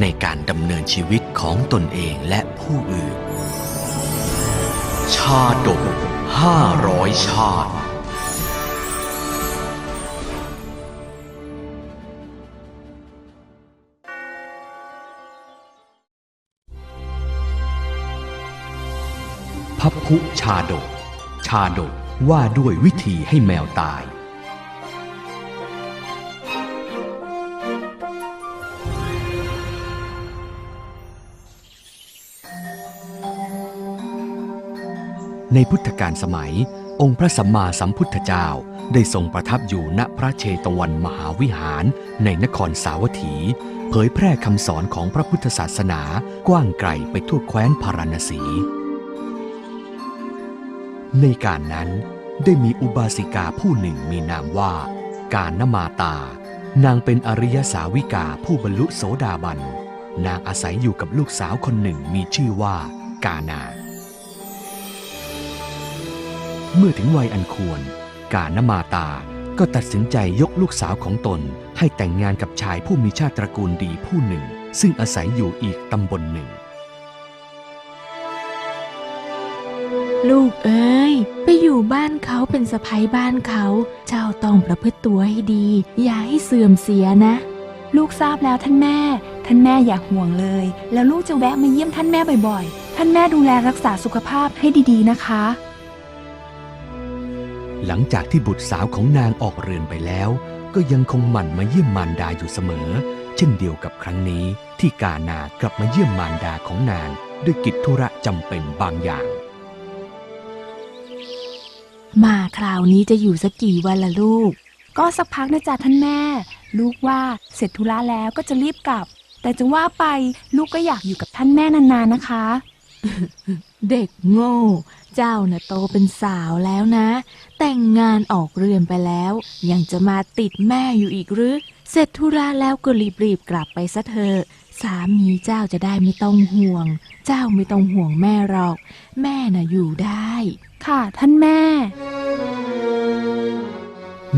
ในการดำเนินชีวิตของตนเองและผู้อื่น ชาดกห้าร้อยชาติพัพพุชาดก ชาดกว่าด้วยวิธีให้แมวตาย ในพุทธกาลสมัย องค์พระสัมมาสัมพุทธเจ้าได้ทรงประทับอยู่ณพระเชตวันมหาวิหารในนครสาวัตถี เผยแพร่คำสอนของพระพุทธศาสนากว้างไกลไปทั่วแคว้นพาราณสี ในการนั้นได้มีอุบาสิกาผู้หนึ่งมีนามว่า การนมาตา นางเป็นอริยสาวิกาผู้บรรลุโสดาบัน นางอาศัยอยู่กับลูกสาวคนหนึ่งมีชื่อว่า กานา เมื่อถึงวัยอันควร กานมาตาก็ตัดสินใจยกลูกสาวของตน ให้แต่งงานกับชายผู้มีชาติตระกูลดีผู้หนึ่ง ซึ่งอาศัยอยู่อีกตำบลหนึ่ง ลูกเอ้ย ไปอยู่บ้านเขาเป็นสะพ้ยบ้านเขา เจ้าต้องประพฤติตัวให้ดี อย่าให้เสื่อมเสียนะ ลูกทราบแล้วท่านแม่ ท่านแม่อย่าห่วงเลย แล้วลูกจะแวะมาเยี่ยมท่านแม่บ่อยๆ ท่านแม่ดูแลรักษาสุขภาพให้ดีๆนะคะ หลังจากที่บุตรสาวของนางออกเรือนไปแล้ว ก็ยังคงหมั่นมาเยี่ยมมารดาอยู่เสมอ เช่นเดียวกับครั้งนี้ ที่กานา กลับมาเยี่ยมมารดาของนาง ด้วยกิจธุระจำเป็นบางอย่าง มาคราวนี้จะอยู่สักกี่วันละลูก ก็สักพักนะจ๊ะท่านแม่ ลูกว่าเสร็จธุระแล้วก็จะรีบกลับ แต่จะว่าไปลูกก็อยากอยู่กับท่านแม่นานๆนะคะ เด็กโง่ เจ้าน่ะโตเป็นสาวแล้วนะ แต่งงานออกเรือนไปแล้ว ยังจะมาติดแม่อยู่อีกหรือ เสร็จธุระแล้วก็รีบๆกลับไปซะเถอะสามีเจ้าจะได้ไม่ต้องห่วง เจ้าไม่ต้องห่วงแม่หรอก แม่น่ะอยู่ได้ ค่ะท่านแม่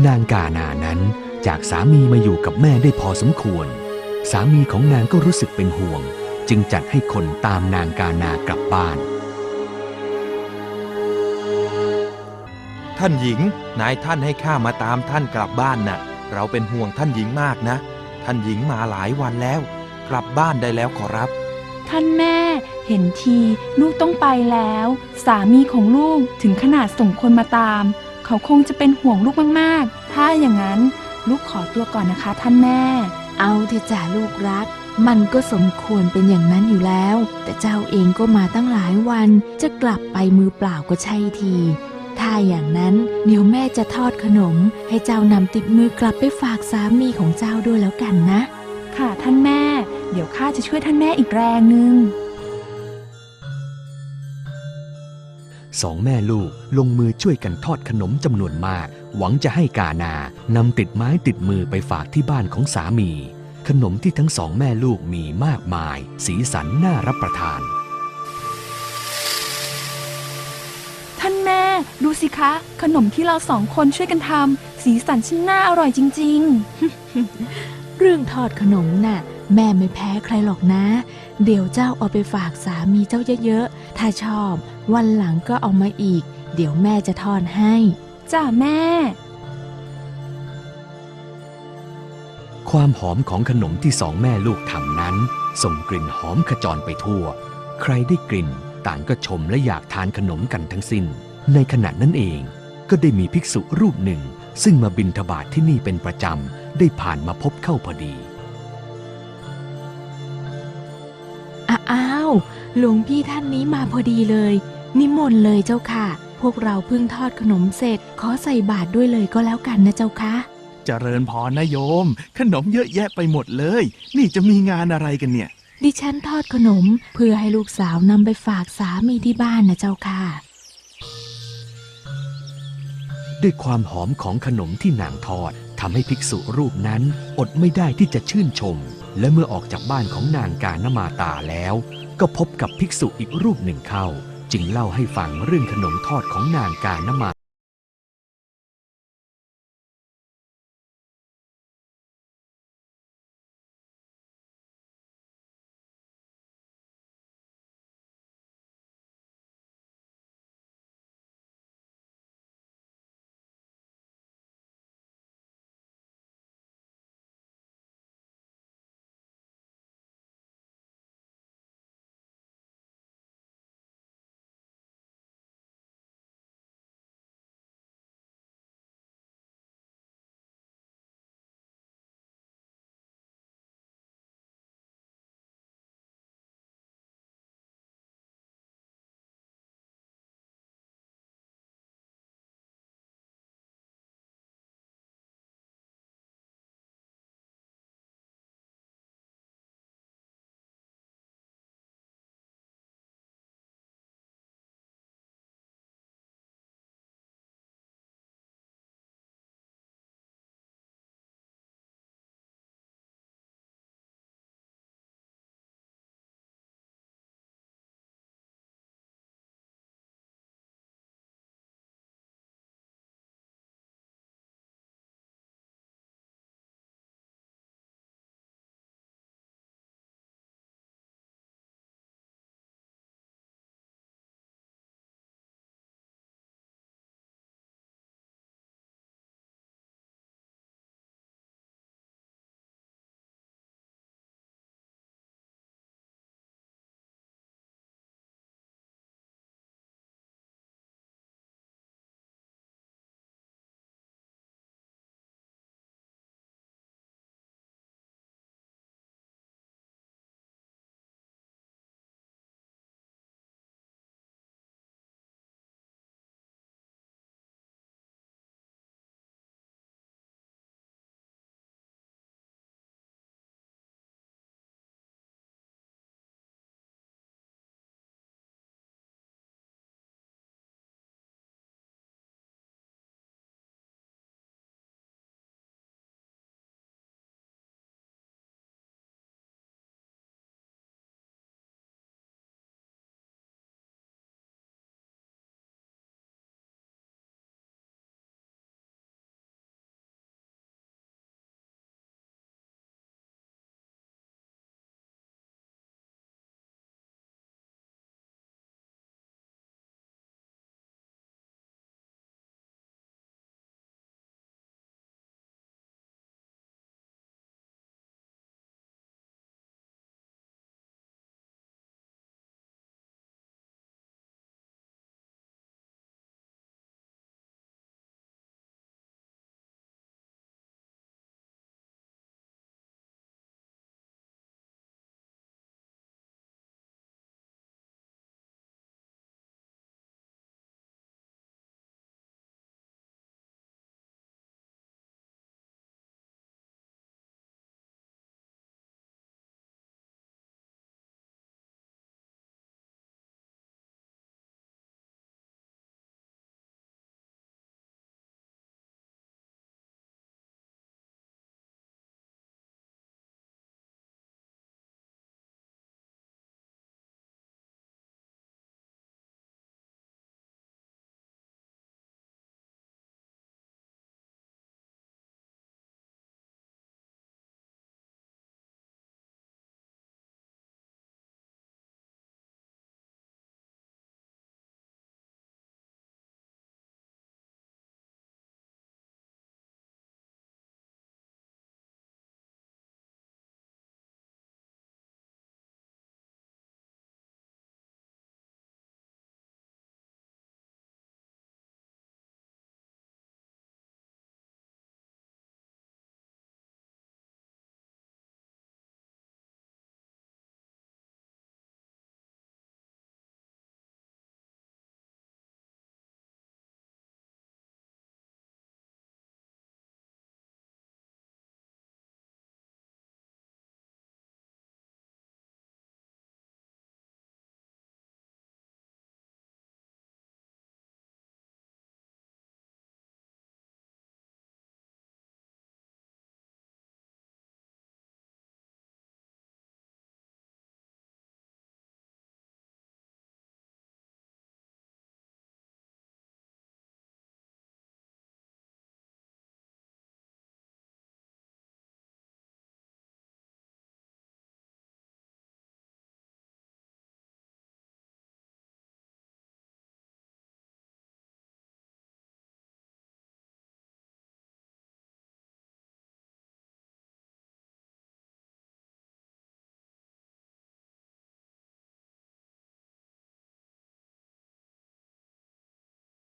นางกานานั้นจากสามีมาอยู่กับแม่ได้พอสมควร สามีของนางก็รู้สึกเป็นห่วง จึงจัดให้คนตามนางกานากลับบ้าน ท่านหญิง นายท่านให้ข้ามาตามท่านกลับบ้านน่ะ เราเป็นห่วงท่านหญิงมากนะ ท่านหญิงมาหลายวันแล้ว กลับบ้านได้แล้วขอรับ ท่านแม่ เห็นทีลูกต้องไปแล้ว สามีของลูกถึงขนาดส่งคนมาตาม เขาคงจะเป็นห่วงลูกมากๆ ถ้าอย่างนั้น ลูกขอตัวก่อนนะคะ ท่านแม่ เอาเถอะจ้าลูกรัก มันก็สมควรเป็นอย่างนั้นอยู่แล้ว แต่เจ้าเองก็มาตั้งหลายวันจะกลับไปมือเปล่าก็ใช่ที ถ้าอย่างนั้นเดี๋ยวแม่จะทอดขนม ให้เจ้านำติดมือกลับไปฝากสามีของเจ้าด้วยแล้วกันนะ ค่ะท่านแม่ เดี๋ยวข้าจะช่วยท่านแม่อีกแรงหนึ่งสองแม่ลูกลงมือช่วยกันทอดขนมจำนวนมาก หวังจะให้กานานำติดไม้ติดมือไปฝากที่บ้านของสามี ขนมที่ทั้งสองแม่ลูกมีมากมาย สีสันน่ารับประทาน ท่านแม่ดูสิคะ ขนมที่เราสองคนช่วยกันทำสีสันช่างน่าอร่อยจริงเรื่องทอดขนมน่ะ แม่ไม่แพ้ใครหรอกนะ เดี๋ยวเจ้าเอาไปฝากสามีเจ้าเยอะๆ ถ้าชอบ วันหลังก็เอามาอีก เดี๋ยวแม่จะทอดให้ๆจ้าแม่ ความหอมของขนมที่สองแม่ลูกทำนั้น ส่งกลิ่นหอมขจรไปทั่ว ใครได้กลิ่นต่างก็ชมและอยากทานขนมกันทั้งสิ้น ในขณะนั้นเอง ก็ได้มีภิกษุรูปหนึ่ง ซึ่งมาบินทบาทที่นี่เป็นประจำ ได้ผ่านมาพบเข้าพอดี อ้าวหลวงพี่ท่านนี้มาพอดีเลย นิมนต์เลยเจ้าค่ะ พวกเราเพิ่งทอดขนมเสร็จ ขอใส่บาตรด้วยเลยก็แล้วกันนะเจ้าค่ะ เจริญพรนะโยม ขนมเยอะแยะไปหมดเลย นี่จะมีงานอะไรกันเนี่ย ดิฉันทอดขนมเพื่อให้ลูกสาวนำไปฝากสามีที่บ้านนะเจ้าค่ะ ด้วยความหอมของขนมที่นางทอดทำให้ภิกษุรูปนั้นอดไม่ได้ที่จะชื่นชม และเมื่อออกจากบ้านของนางกานมาตาแล้ว ก็พบกับภิกษุอีกรูปหนึ่งเข้า จึงเล่าให้ฟังเรื่องขนมทอดของนางกานมา